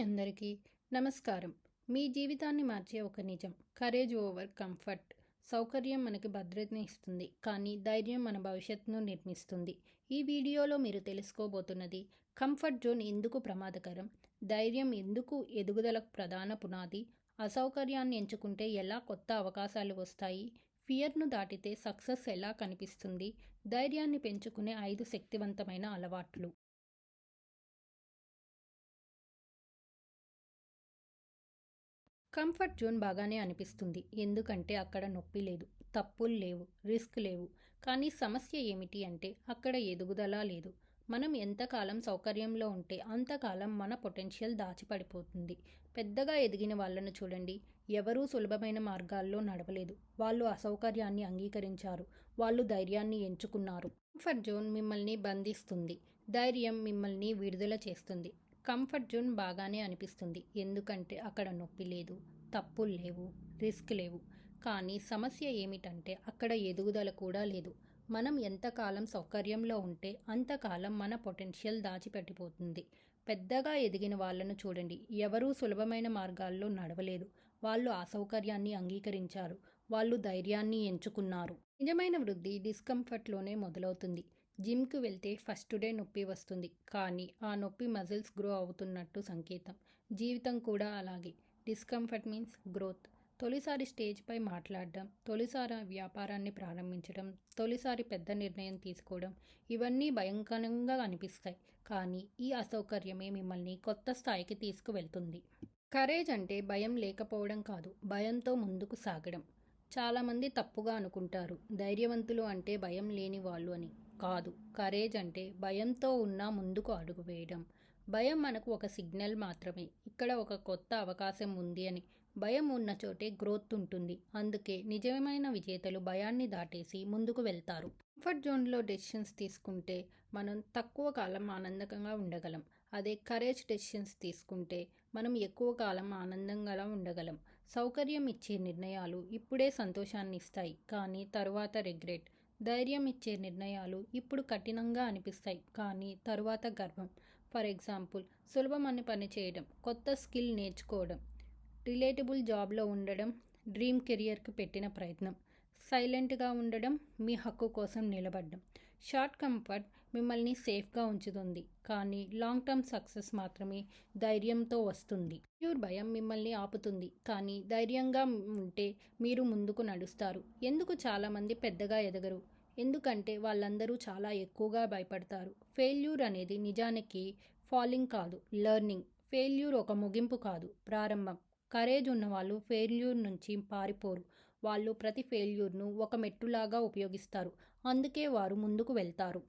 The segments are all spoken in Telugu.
అందరికీ నమస్కారం. మీ జీవితాన్ని మార్చే ఒక నిజం. కరేజ్ ఓవర్ కంఫర్ట్ సౌకర్యం మనకి భద్రతని ఇస్తుంది. కానీ ధైర్యం మన భవిష్యత్తును నిర్మిస్తుంది. ఈ వీడియోలో మీరు తెలుసుకోబోతున్నది కంఫర్ట్ జోన్ ఎందుకు ప్రమాదకరం? ధైర్యం ఎందుకు ఎదుగుదలకు ప్రధాన పునాది? అసౌకర్యాన్ని ఎంచుకుంటే ఎలా కొత్త అవకాశాలు వస్తాయి? ఫియర్ను దాటితే సక్సెస్ ఎలా కనిపిస్తుంది? ధైర్యాన్ని పెంచుకునే ఐదు శక్తివంతమైన అలవాట్లు. కంఫర్ట్ జోన్ బాగానే అనిపిస్తుంది. ఎందుకంటే అక్కడ నొప్పి లేదు తప్పులు లేవు రిస్క్ లేవు. కానీ సమస్య ఏమిటి అంటే అక్కడ ఎదుగుదల లేదు. మనం ఎంతకాలం సౌకర్యంలో ఉంటే అంతకాలం మన పొటెన్షియల్ దాచిపడిపోతుంది. పెద్దగా ఎదిగిన వాళ్ళను చూడండి. ఎవరూ సులభమైన మార్గాల్లో నడవలేదు. వాళ్ళు అసౌకర్యాన్ని అంగీకరించారు. వాళ్ళు ధైర్యాన్ని ఎంచుకున్నారు. కంఫర్ట్ జోన్ మిమ్మల్ని బంధిస్తుంది. ధైర్యం మిమ్మల్ని విడుదల చేస్తుంది. కంఫర్ట్ జోన్ బాగానే అనిపిస్తుంది. ఎందుకంటే అక్కడ నొప్పి లేదు తప్పులు లేవు రిస్క్ లేవు. కానీ సమస్య ఏమిటంటే అక్కడ ఎదుగుదల కూడా లేదు. మనం ఎంతకాలం సౌకర్యంలో ఉంటే అంతకాలం మన పొటెన్షియల్ దాచిపెట్టిపోతుంది. పెద్దగా ఎదిగిన వాళ్ళను చూడండి. ఎవరూ సులభమైన మార్గాల్లో నడవలేదు. వాళ్ళు అసౌకర్యాన్ని అంగీకరించారు. వాళ్ళు ధైర్యాన్ని ఎంచుకున్నారు. నిజమైన వృద్ధి డిస్కంఫర్ట్లోనే మొదలవుతుంది. జిమ్కి వెళ్తే ఫస్ట్ డే నొప్పి వస్తుంది. కానీ ఆ నొప్పి మజిల్స్ గ్రో అవుతున్నట్టు సంకేతం. జీవితం కూడా అలాగే. Discomfort means growth. తొలిసారి స్టేజ్పై మాట్లాడడం తొలిసారి వ్యాపారాన్ని ప్రారంభించడం తొలిసారి పెద్ద నిర్ణయం తీసుకోవడం ఇవన్నీ భయంకరంగా అనిపిస్తాయి. కానీ ఈ అసౌకర్యమే మిమ్మల్ని కొత్త స్థాయికి తీసుకువెళ్తుంది. కరేజ్ అంటే భయం లేకపోవడం కాదు భయంతో ముందుకు సాగడం. చాలామంది తప్పుగా అనుకుంటారు. ధైర్యవంతులు అంటే భయం లేని వాళ్ళు అని. కాదు. కరేజ్ అంటే భయంతో ఉన్న ముందుకు అడుగు వేయడం. భయం మనకు ఒక సిగ్నల్ మాత్రమే. ఇక్కడ ఒక కొత్త అవకాశం ఉంది అని. భయం ఉన్న చోటే గ్రోత్ ఉంటుంది. అందుకే నిజమైన విజేతలు భయాన్ని దాటేసి ముందుకు వెళ్తారు. కంఫర్ట్ జోన్లో డెసిషన్స్ తీసుకుంటే మనం తక్కువ కాలం ఆనందంగా ఉండగలం. అదే కరేజ్ డెసిషన్స్ తీసుకుంటే మనం ఎక్కువ కాలం ఆనందంగా ఉండగలం. సౌకర్యం ఇచ్చే నిర్ణయాలు ఇప్పుడే సంతోషాన్ని ఇస్తాయి కానీ తరువాత రిగ్రెట్. ధైర్యం ఇచ్చే నిర్ణయాలు ఇప్పుడు కఠినంగా అనిపిస్తాయి కానీ తరువాత గర్వం. ఫర్ ఎగ్జాంపుల్ సులభమని పని చేయడం కొత్త స్కిల్ నేర్చుకోవడం రిలేటబుల్ జాబ్లో ఉండడం డ్రీమ్ కెరియర్కి పెట్టిన ప్రయత్నం సైలెంట్గా ఉండడం మీ హక్కు కోసం నిలబడడం. షార్ట్ కంఫర్ట్ మిమ్మల్ని సేఫ్గా ఉంచుతుంది. కానీ లాంగ్ టర్మ్ సక్సెస్ మాత్రమే ధైర్యంతో వస్తుంది. ప్యూర్ భయం మిమ్మల్ని ఆపుతుంది. కానీ ధైర్యంగా ఉంటే మీరు ముందుకు నడుస్తారు. ఎందుకు చాలామంది పెద్దగా ఎదగరు? ఎందుకంటే వాళ్ళందరూ చాలా ఎక్కువగా భయపడతారు. ఫెయిల్యూర్ అనేది నిజానికి ఫాలింగ్ కాదు లెర్నింగ్. ఫెయిల్యూర్ ఒక ముగింపు కాదు ప్రారంభం. కరేజ్ ఉన్నవాళ్ళు ఫెయిల్యూర్ నుంచి పారిపోరు. వాళ్ళు ప్రతి ఫెయిల్యూర్ను ఒక మెట్టులాగా ఉపయోగిస్తారు. అందుకే వారు ముందుకు వెళ్తారు.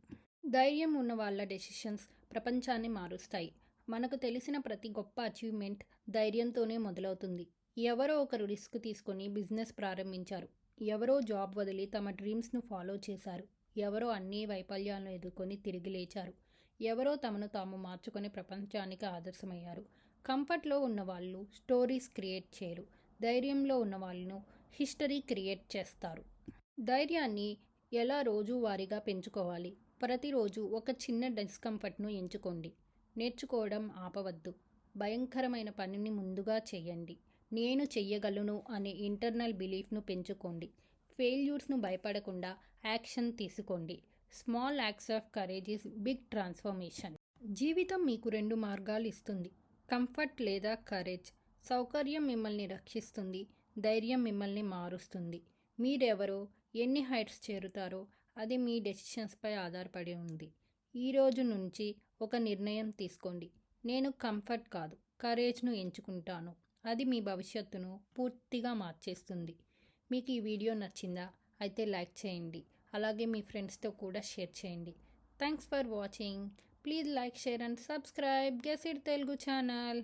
ధైర్యం ఉన్న వాళ్ళ డెసిషన్స్ ప్రపంచాన్ని మారుస్తాయి. మనకు తెలిసిన ప్రతి గొప్ప అచీవ్మెంట్ ధైర్యంతోనే మొదలవుతుంది. ఎవరో ఒకరు రిస్క్ తీసుకొని బిజినెస్ ప్రారంభించారు. ఎవరో జాబ్ వదిలి తమ డ్రీమ్స్ను ఫాలో చేశారు. ఎవరో అన్ని వైఫల్యాలను ఎదుర్కొని తిరిగి లేచారు. ఎవరో తమను తాము మార్చుకొని ప్రపంచానికి ఆదర్శమయ్యారు. కంఫర్ట్లో ఉన్న వాళ్ళు స్టోరీస్ క్రియేట్ చేయరు. ధైర్యంలో ఉన్న వాళ్ళను హిస్టరీ క్రియేట్ చేస్తారు. ధైర్యాన్ని ఎలా రోజువారీగా పెంచుకోవాలి? ప్రతిరోజు ఒక చిన్న డిస్కంఫర్ట్ను ఎంచుకోండి. నేర్చుకోవడం ఆపవద్దు. భయంకరమైన పనిని ముందుగా చేయండి. నేను చెయ్యగలను అనే ఇంటర్నల్ బిలీఫ్ను పెంచుకోండి. ఫెయిల్యూర్స్ను భయపడకుండా యాక్షన్ తీసుకోండి. Small acts of courage big transformation. జీవితం మీకు రెండు మార్గాలు ఇస్తుంది. కంఫర్ట్ లేదా కరేజ్. సౌకర్యం మిమ్మల్ని రక్షిస్తుంది. ధైర్యం మిమ్మల్ని మారుస్తుంది. మీరెవరో ఎన్ని హైట్స్ చేరుతారో అది మీ డెసిషన్స్పై ఆధారపడి ఉంది. ఈ రోజు నుంచి ఒక నిర్ణయం తీసుకోండి. నేను కంఫర్ట్ కాదు కరేజ్ను ఎంచుకుంటాను. అది మీ భవిష్యత్తును పూర్తిగా మార్చేస్తుంది. మీకు ఈ వీడియో నచ్చిందా? అయితే లైక్ చేయండి. అలాగే మీ ఫ్రెండ్స్తో కూడా షేర్ చేయండి. Thanks for watching. Please like share and subscribe. గెసిడ్ Telugu channel.